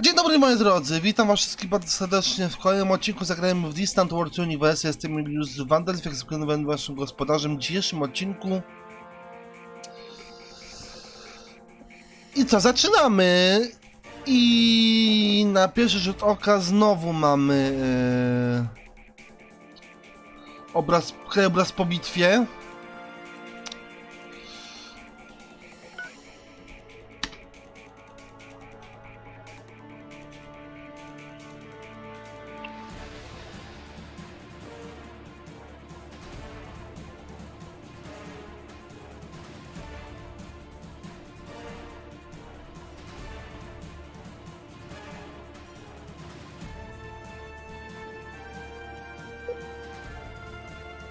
Dzień dobry moi drodzy, witam was wszystkich bardzo serdecznie w kolejnym odcinku zagrajmy w Distant World Universe, jestem już Wandelf, jak zwykle będę waszym gospodarzem w dzisiejszym odcinku. I co, zaczynamy! I na pierwszy rzut oka znowu mamy e, obraz, krajobraz po bitwie.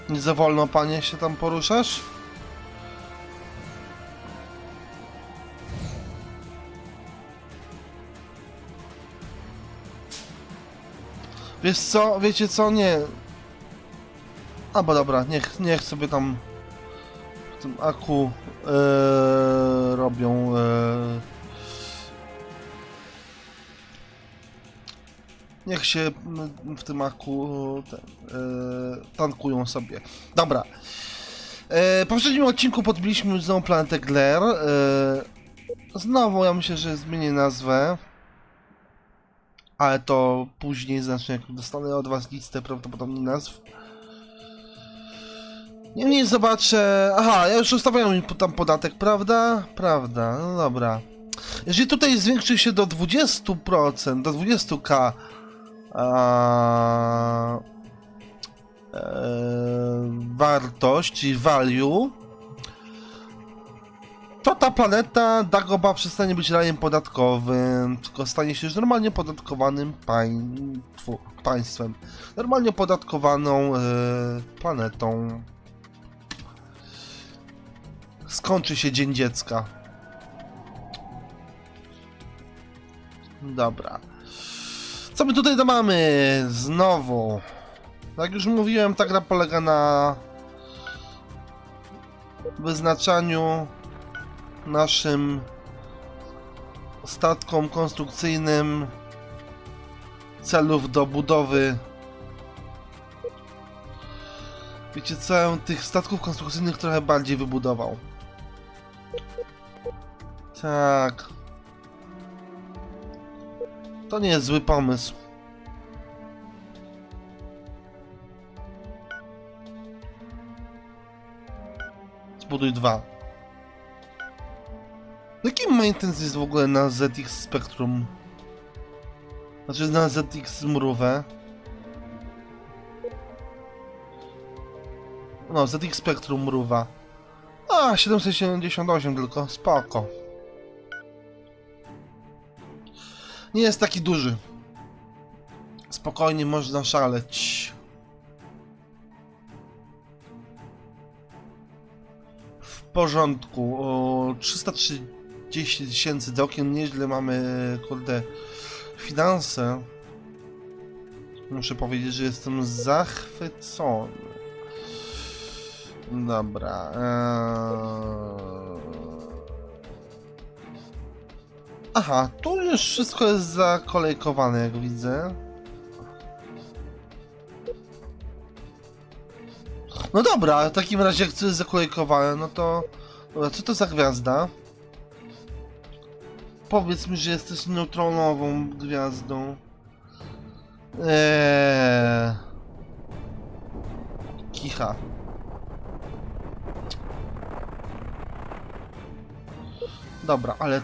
Nie za wolno, panie, się tam poruszasz? Wiesz co, wiecie co, nie. A bo dobra, niech, niech sobie tam w tym aku e, robią. E, niech się mm, w tym aku ten, e, tankują sobie. Dobra. E, w poprzednim odcinku podbiliśmy znowu planetę Gler. E, znowu ja myślę, że zmienię nazwę. Ale to później, znaczy jak dostanę od was listę prawdopodobnie nazw. Niemniej zobaczę... Aha, ja już ustawiałem mi tam podatek, prawda? Prawda, no dobra. Jeżeli tutaj zwiększy się do 20%, do 20k a, e, wartość, czyli value, to ta planeta Dagoba przestanie być rajem podatkowym, tylko stanie się już normalnie podatkowanym państwu, państwem. Normalnie podatkowaną e, planetą. Skończy się Dzień Dziecka. Dobra. Co my tutaj mamy? Znowu. Jak już mówiłem, ta gra polega na wyznaczaniu naszym statkom konstrukcyjnym celów do budowy. Wiecie co, ja tych statków konstrukcyjnych trochę bardziej wybudował. Tak. To nie jest zły pomysł. Zbuduj dwa. Jaki maintenance jest w ogóle na ZX Spectrum? Znaczy na ZX Mrówę? No, ZX Spectrum Mrówa. A, 778 tylko, spoko. Nie jest taki duży. Spokojnie można szaleć. W porządku. O 330 tysięcy całkiem nieźle mamy, kurde, finanse. Muszę powiedzieć, że jestem zachwycony. Dobra. Eee... Aha, tu już wszystko jest zakolejkowane, jak widzę. No dobra, w takim razie jak to jest zakolejkowane, no to... Dobra, co to za gwiazda? Powiedz mi, że jesteś neutronową gwiazdą. Eee... Kicha. Dobra, ale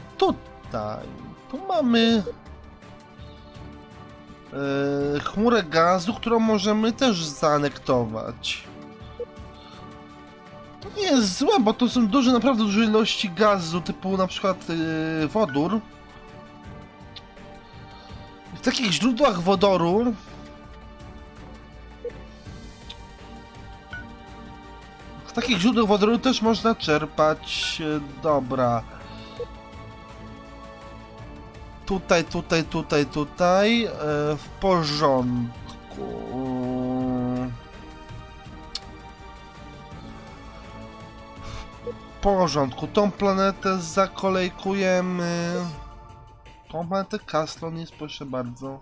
tutaj... Tu mamy... Yy, chmurę gazu, którą możemy też zaanektować. To nie jest złe, bo to są duże, naprawdę duże ilości gazu, typu na przykład yy, wodór. W takich źródłach wodoru takich źródłach wodoru też można czerpać. e, Dobra. Tutaj, tutaj, tutaj, tutaj. E, w porządku. W porządku. Tą planetę zakolejkujemy. Jaką planetę Kaslon jest, proszę bardzo.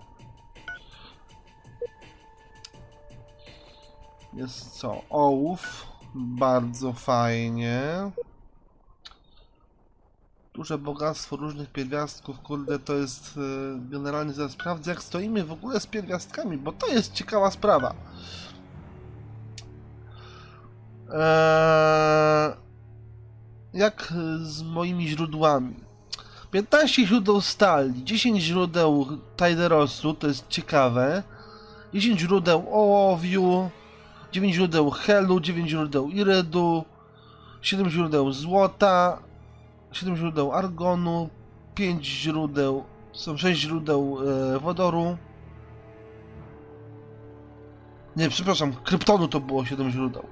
Jest co? Ołów. Bardzo fajnie. Duże bogactwo różnych pierwiastków, kurde, to jest e, generalnie zaraz sprawdzę jak stoimy w ogóle z pierwiastkami, bo to jest ciekawa sprawa. Eee, jak z moimi źródłami? 15 źródeł stali, 10 źródeł Tiderosu, to jest ciekawe. 10 źródeł ołowiu, 9 źródeł helu, 9 źródeł irydu, 7 źródeł złota, 7 źródeł argonu, 5 źródeł, są 6 źródeł e, wodoru. Nie, przepraszam, kryptonu to było 7 źródeł.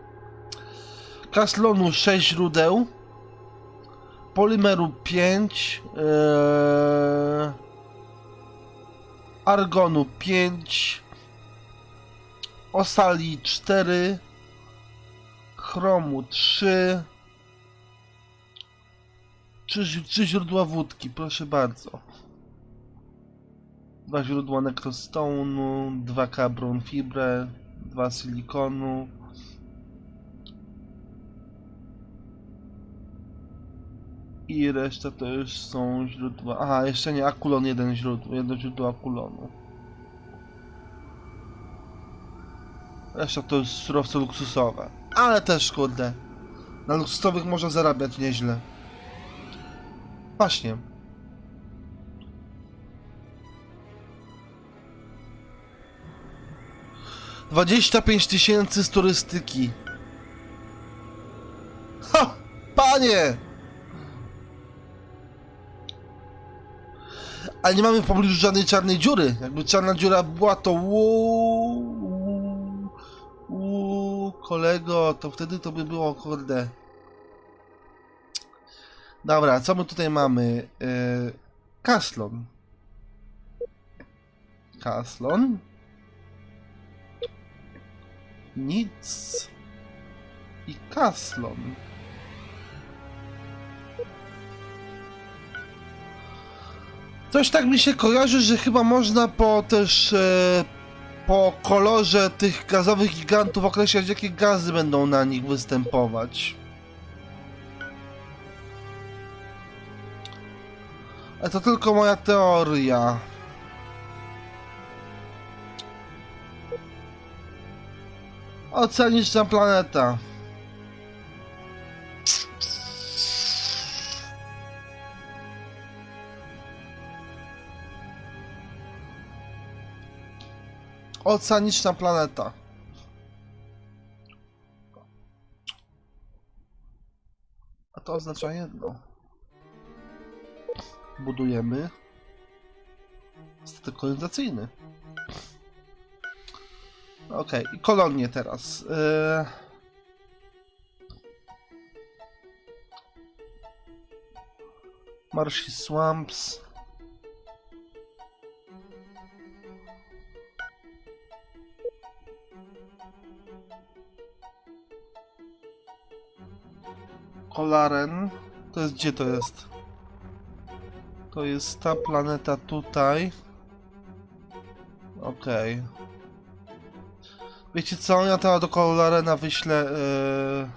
Kaslonu 6 źródeł. Polimeru 5. Eee, argonu 5. Osali 4. Chromu 3. Trzy, trzy źródła wódki, proszę bardzo. Dwa źródła necrostone'u, dwa cabron fibre, dwa silikonu. I reszta to już są źródła. Aha, jeszcze nie, akulon jeden źródło, jedno źródło akulonu. Reszta to jest surowce luksusowe. Ale też kurde. Na luksusowych można zarabiać nieźle. Właśnie. Dwadzieścia pięć tysięcy z turystyki. Ha! Panie! Ale nie mamy w pobliżu żadnej czarnej dziury. Jakby czarna dziura była, to uuu, kolego, to wtedy to by było, kurde. Dobra, co my tutaj mamy? Yy, Kaslon. Kaslon. Nic. I Kaslon. Coś tak mi się kojarzy, że chyba można po też e, po kolorze tych gazowych gigantów określać jakie gazy będą na nich występować. To tylko moja teoria. Oceaniczna planeta. Oceaniczna planeta. A to oznacza jedno. Budujemy statek kolonizacyjny. Okej, i kolonie teraz. Yy... Marshy Swamps. Kolaren. To jest gdzie to jest? To jest ta planeta tutaj. Okej. Wiecie co? Ja teraz do Kolarena wyślę. Yy...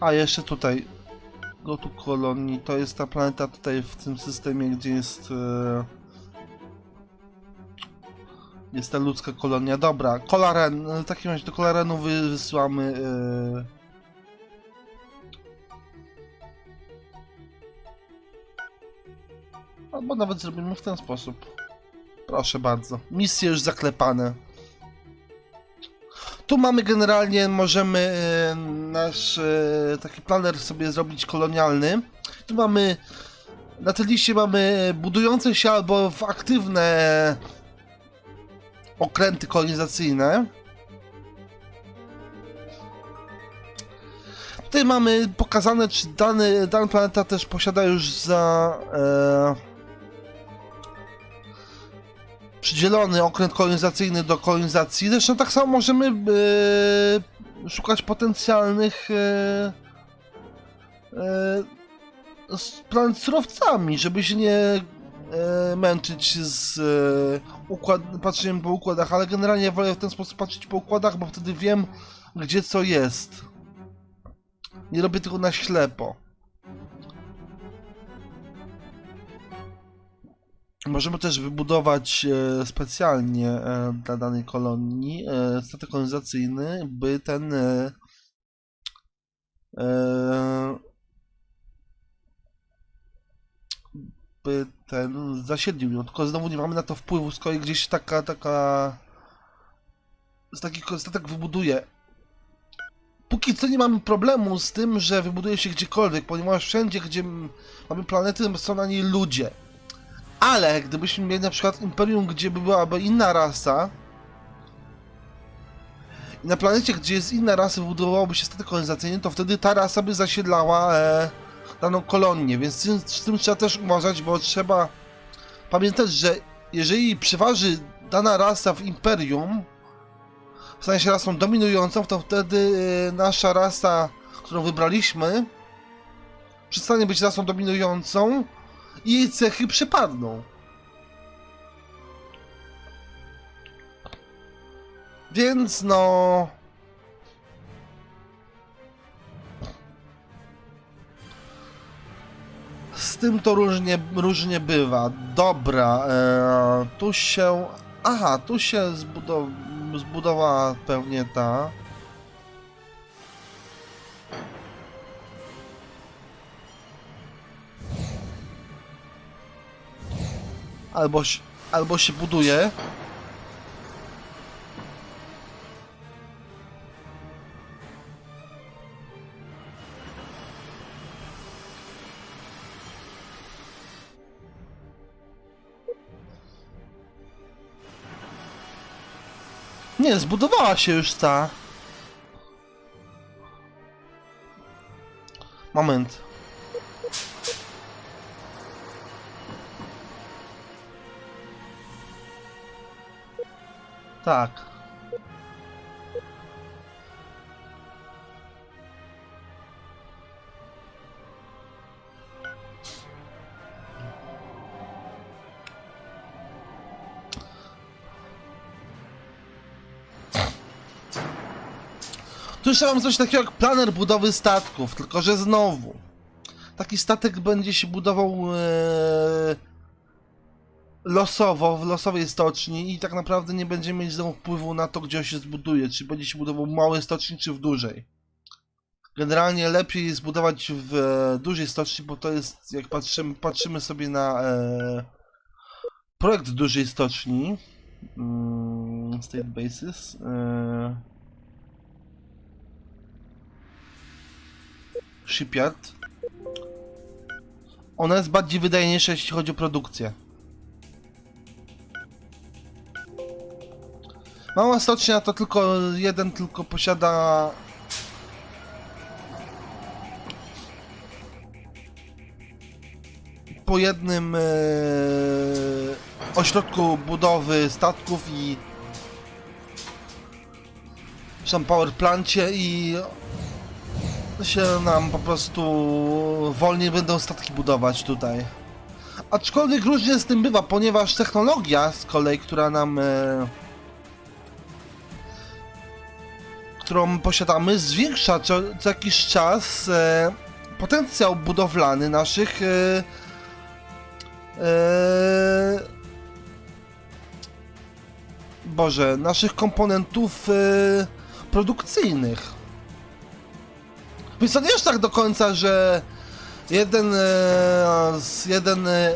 A jeszcze tutaj. Go tu kolonii. To jest ta planeta tutaj w tym systemie, gdzie jest. Yy... Jest ta ludzka kolonia. Dobra, Kolaren. W takim razie do Kolarenu wy- wysyłamy. Yy... nawet zrobimy w ten sposób. Proszę bardzo. Misje już zaklepane. Tu mamy generalnie, możemy e, nasz e, taki planer sobie zrobić kolonialny. Tu mamy, na tej liście mamy budujące się albo w aktywne okręty kolonizacyjne. Tutaj mamy pokazane, czy dany, dana planeta też posiada już za e, przydzielony okręt kolonizacyjny do kolonizacji. Zresztą tak samo możemy e, szukać potencjalnych e, e, z- planet z surowcami, żeby się nie e, męczyć z e, układ, patrzeniem po układach, ale generalnie wolę w ten sposób patrzeć po układach, bo wtedy wiem, gdzie co jest. Nie robię tego na ślepo. Możemy też wybudować e, specjalnie e, dla danej kolonii e, statek kolonizacyjny, by ten by ten zasiedlił ją, tylko znowu nie mamy na to wpływu, kolei gdzieś taka, taka z taki statek wybuduje. Póki co nie mamy problemu z tym, że wybuduje się gdziekolwiek, ponieważ wszędzie, gdzie mamy planety, są na niej ludzie. Ale gdybyśmy mieli na przykład imperium, gdzie by byłaby inna rasa, i na planecie, gdzie jest inna rasa, wybudowałoby się statek kolonizacyjny, to wtedy ta rasa by zasiedlała e, daną kolonię, więc z tym, trzeba też uważać, bo trzeba pamiętać, że jeżeli przeważy dana rasa w imperium, stanie się rasą dominującą, to wtedy e, nasza rasa, którą wybraliśmy, przestanie być rasą dominującą jej cechy przepadną. Więc no. Z tym to różnie, różnie bywa. Dobra, e, tu się. Aha, tu się zbudow zbudowała pewnie ta. Albo, albo się buduje. Nie, zbudowała się już ta. Moment. Tak. Tu jeszcze mam coś takiego jak planer budowy statków, tylko że znowu. Taki statek będzie się budował e, losowo, w losowej stoczni i tak naprawdę nie będziemy mieć znowu wpływu na to, gdzie on się zbuduje, czy będzie się budował małej stoczni, czy w dużej. Generalnie lepiej jest budować w e, dużej stoczni, bo to jest, jak patrzymy, patrzymy sobie na e, projekt dużej stoczni, mm, State Basis, e, Shipyard, ona jest bardziej wydajniejsza, jeśli chodzi o produkcję. Mała stocznia to tylko jeden tylko posiada po jednym e, ośrodku budowy statków i tam power plancie i się nam po prostu wolniej będą statki budować tutaj. Aczkolwiek różnie z tym bywa, ponieważ technologia z kolei, która nam e, którą posiadamy, zwiększa co, co jakiś czas e, potencjał budowlany naszych e, e, Boże, naszych komponentów e, produkcyjnych. Więc to nie jest tak do końca, że jeden e, jeden e,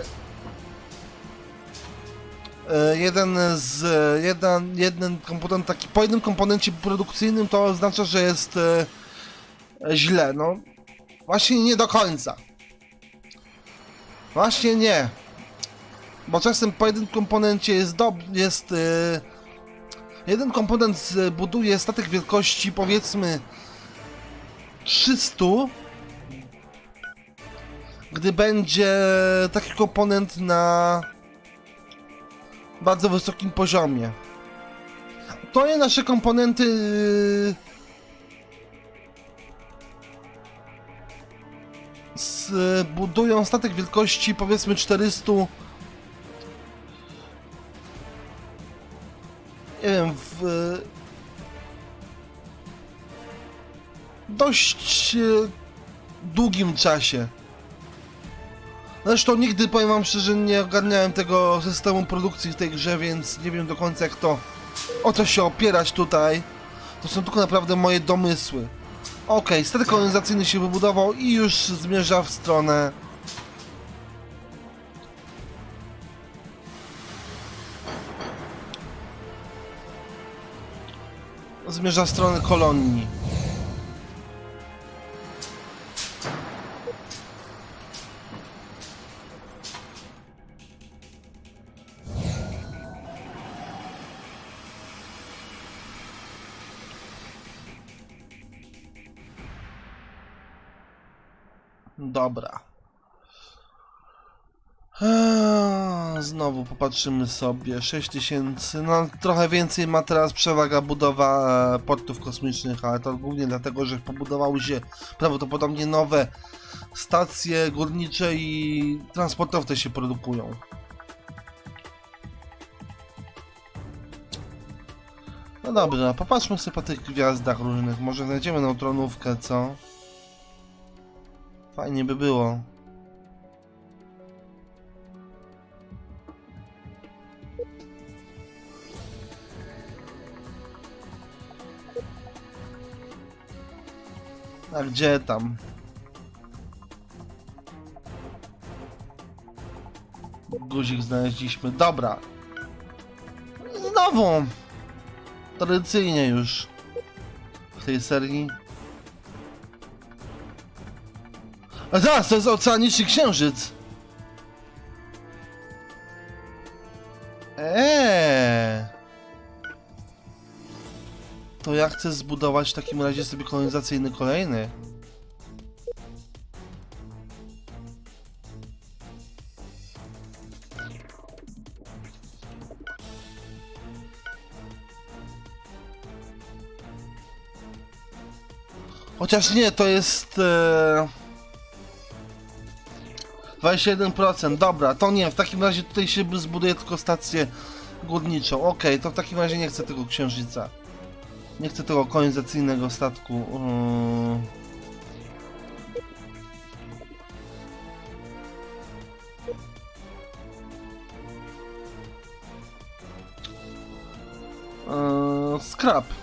jeden z jeden, jeden komponent taki po jednym komponencie produkcyjnym to oznacza, że jest e, źle, no właśnie nie do końca. Właśnie nie. Bo czasem po jednym komponencie jest dob jest e, jeden komponent buduje statek wielkości powiedzmy 300 gdy będzie taki komponent na bardzo wysokim poziomie. To nie nasze komponenty. Yy, budują statek wielkości powiedzmy 400 nie wiem, w dość yy, długim czasie. Zresztą nigdy, powiem wam szczerze, nie ogarniałem tego systemu produkcji w tej grze, więc nie wiem do końca jak to, o co się opierać tutaj. To są tylko naprawdę moje domysły. Okej, statek kolonizacyjny się wybudował i już zmierza w stronę... Zmierza w stronę kolonii. Dobra. Eee, Znowu popatrzymy sobie. 6000. No, trochę więcej ma teraz przewaga budowa e, portów kosmicznych, ale to głównie dlatego, że pobudowały się prawdopodobnie nowe stacje górnicze i transportowce się produkują. No dobra, popatrzmy sobie po tych gwiazdach różnych. Może znajdziemy neutronówkę, co? Fajnie by było. A gdzie tam? Guzik znaleźliśmy. Dobra. Znowu. Tradycyjnie już. W tej serii. A zaraz, to jest oceaniczny księżyc. Eee. To ja chcę zbudować w takim razie sobie kolonizacyjny kolejny. Chociaż nie, to jest... E... 21%, dobra, to nie, w takim razie tutaj się zbuduje tylko stację górniczą. Okej, to w takim razie nie chcę tego księżyca. Nie chcę tego kolonizacyjnego statku. Yy... Yy, scrap.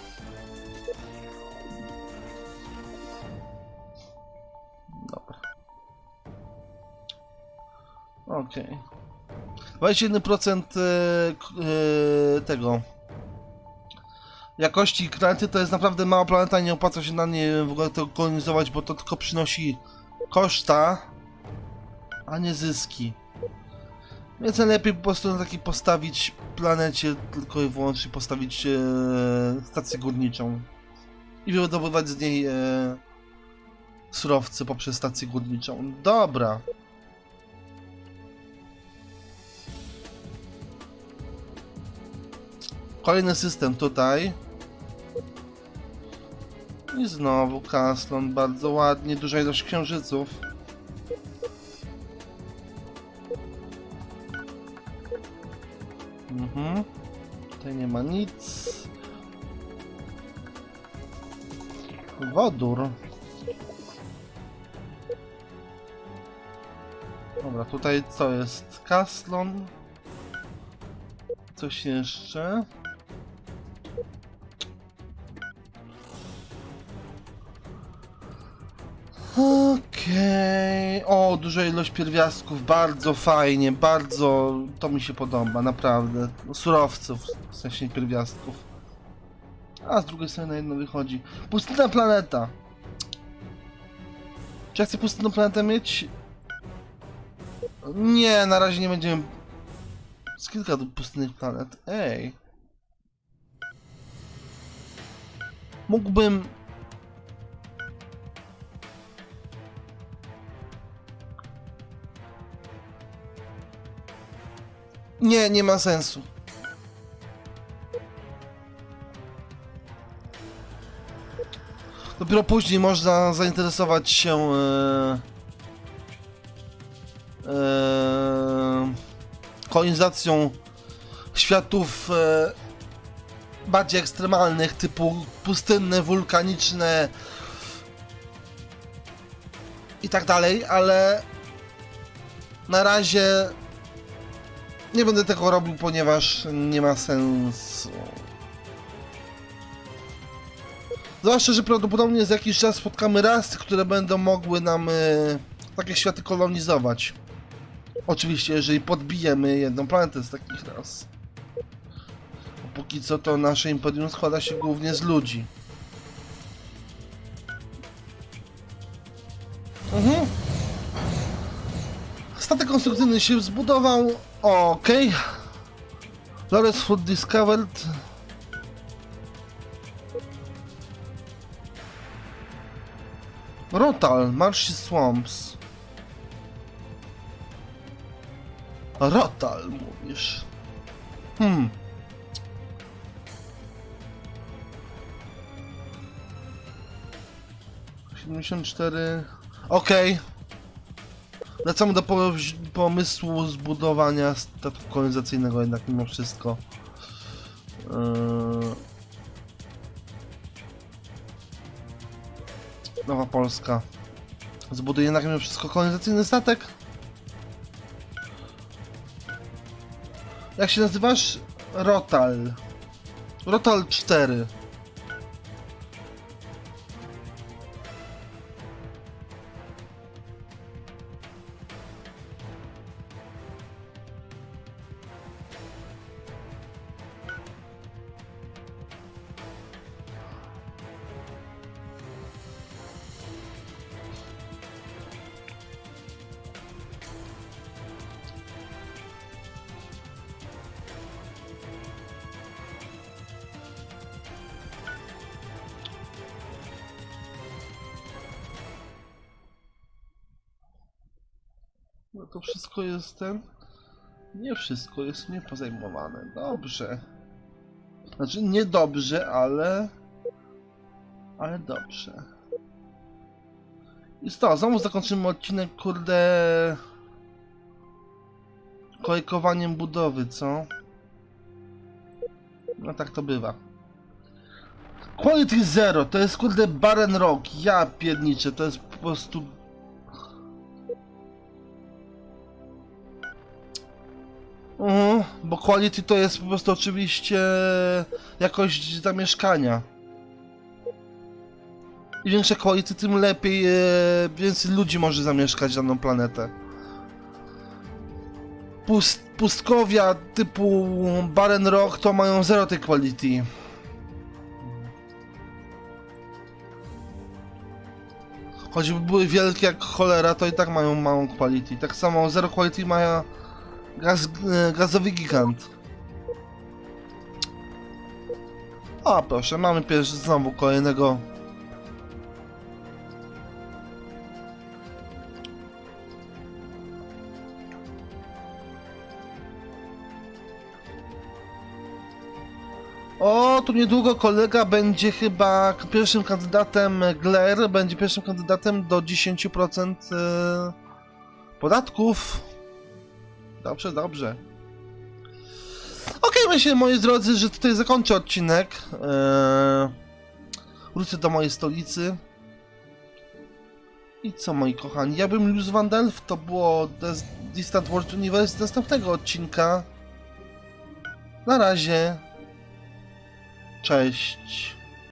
21% e, e, tego jakości planety to jest naprawdę mała planeta, nie opłaca się na nie w ogóle tego kolonizować, bo to tylko przynosi koszta, a nie zyski. Więc lepiej po prostu na takiej postawić planecie, tylko i wyłącznie postawić e, stację górniczą i wydobywać z niej e, surowce poprzez stację górniczą. Dobra. Kolejny system tutaj. I znowu Kaslon, bardzo ładnie, duża ilość księżyców. Mhm. Tutaj nie ma nic. Wodór. Dobra, tutaj co jest? Kaslon. Coś jeszcze. Okej. O, duża ilość pierwiastków, bardzo fajnie, bardzo to mi się podoba, naprawdę. Surowców, w sensie pierwiastków. A z drugiej strony na jedno wychodzi. Pustynna planeta. Czy ja chcę pustynną planetę mieć? Nie, na razie nie będziemy. Z kilka pustynnych planet. Ej. Mógłbym Nie, nie ma sensu. Dopiero później można zainteresować się e, e, kolonizacją światów e, bardziej ekstremalnych, typu pustynne, wulkaniczne i tak dalej, ale na razie nie będę tego robił, ponieważ nie ma sensu. Zwłaszcza, że prawdopodobnie za jakiś czas spotkamy rasy, które będą mogły nam e, takie światy kolonizować. Oczywiście, jeżeli podbijemy jedną planetę z takich ras. Bo póki co to nasze imperium składa się głównie z ludzi. Mhm. Statek konstrukcyjny się zbudował. Okej. Lawrence Food Discovered. Rotal, Marshy Swamps. Rotal, mówisz. Hmm. Siedemdziesiąt cztery. Okej. Wracamy do po- pomysłu zbudowania statku kolonizacyjnego jednak mimo wszystko. Yy... Nowa Polska. Zbuduje jednak mimo wszystko kolonizacyjny statek. Jak się nazywasz? Rotal. Rotal 4. No to wszystko jest ten. Nie wszystko jest niepozajmowane. Dobrze. Znaczy nie dobrze, ale. Ale dobrze. I to, znowu zakończymy odcinek, kurde. Kolejkowaniem budowy, co? No tak to bywa. Quality Zero, to jest kurde Baren Rock. Ja pierniczę, to jest po prostu bo quality to jest po prostu oczywiście jakość zamieszkania. Im większe quality, tym lepiej, e, więcej ludzi może zamieszkać daną planetę. Pust, pustkowia typu Baren Rock to mają zero tej quality. Choćby były wielkie jak cholera, to i tak mają małą quality. Tak samo zero quality mają Gaz, e, gazowy gigant. O, proszę, mamy pierwszy znowu kolejnego. O, tu niedługo kolega będzie chyba pierwszym kandydatem Gler, będzie pierwszym kandydatem do 10% e, podatków. Dobrze, dobrze. Okej, myślę, moi drodzy, że tutaj zakończę odcinek. Eee, wrócę do mojej stolicy. I co, moi kochani? Ja bym Luz Van Delft, to było Des Distant World Universe następnego odcinka. Na razie. Cześć.